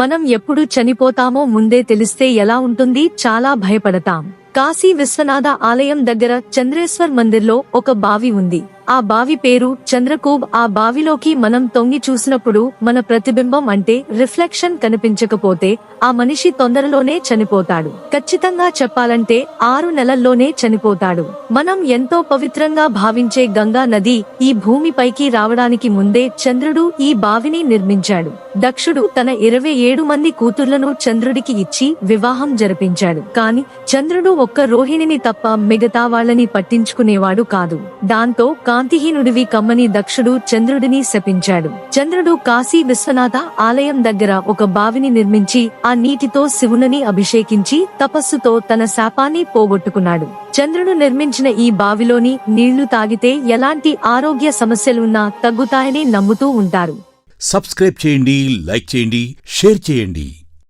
మనం ఎప్పుడు చనిపోతామో ముందే తెలిస్తే ఎలా ఉంటుంది? చాలా భయపడతాం. కాశీ విశ్వనాథ ఆలయం దగ్గర చంద్రేశ్వర్ మందిర్లో ఒక బావి ఉంది. ఆ బావి పేరు చంద్రకూబ్ ఆ బావిలోకి మనం తొంగి చూసినప్పుడు మన ప్రతిబింబం అంటే రిఫ్లెక్షన్ కనిపించకపోతే ఆ మనిషి తొందరలోనే చనిపోతాడు. ఖచ్చితంగా చెప్పాలంటే ఆరు నెలల్లోనే చనిపోతాడు. మనం ఎంతో పవిత్రంగా భావించే గంగా నది ఈ భూమిపైకి రావడానికి ముందే చంద్రుడు ఈ బావిని నిర్మించాడు. దక్షుడు తన ఇరవై ఏడు మంది కూతుర్లను చంద్రుడికి ఇచ్చి వివాహం జరిపించాడు. కాని చంద్రుడు ఒక్క రోహిణిని తప్ప మిగతా వాళ్ళని పట్టించుకునేవాడు కాదు. దాంతో కాంతిహీనుడివి కమ్మని దక్షుడు చంద్రుడిని శపించాడు. చంద్రుడు కాశీ విశ్వనాథ ఆలయం దగ్గర ఒక బావిని నిర్మించి ఆ నీటితో శివుని అభిషేకించి తపస్సుతో తన శాపాన్ని పోగొట్టుకున్నాడు. చంద్రుడు నిర్మించిన ఈ బావిలోని నీళ్ళు తాగితే ఎలాంటి ఆరోగ్య సమస్యలున్నా తగ్గుతాయని నమ్ముతూ ఉంటారు. సబ్స్క్రైబ్ చేయండి లైక్ చేయండి షేర్ చేయండి.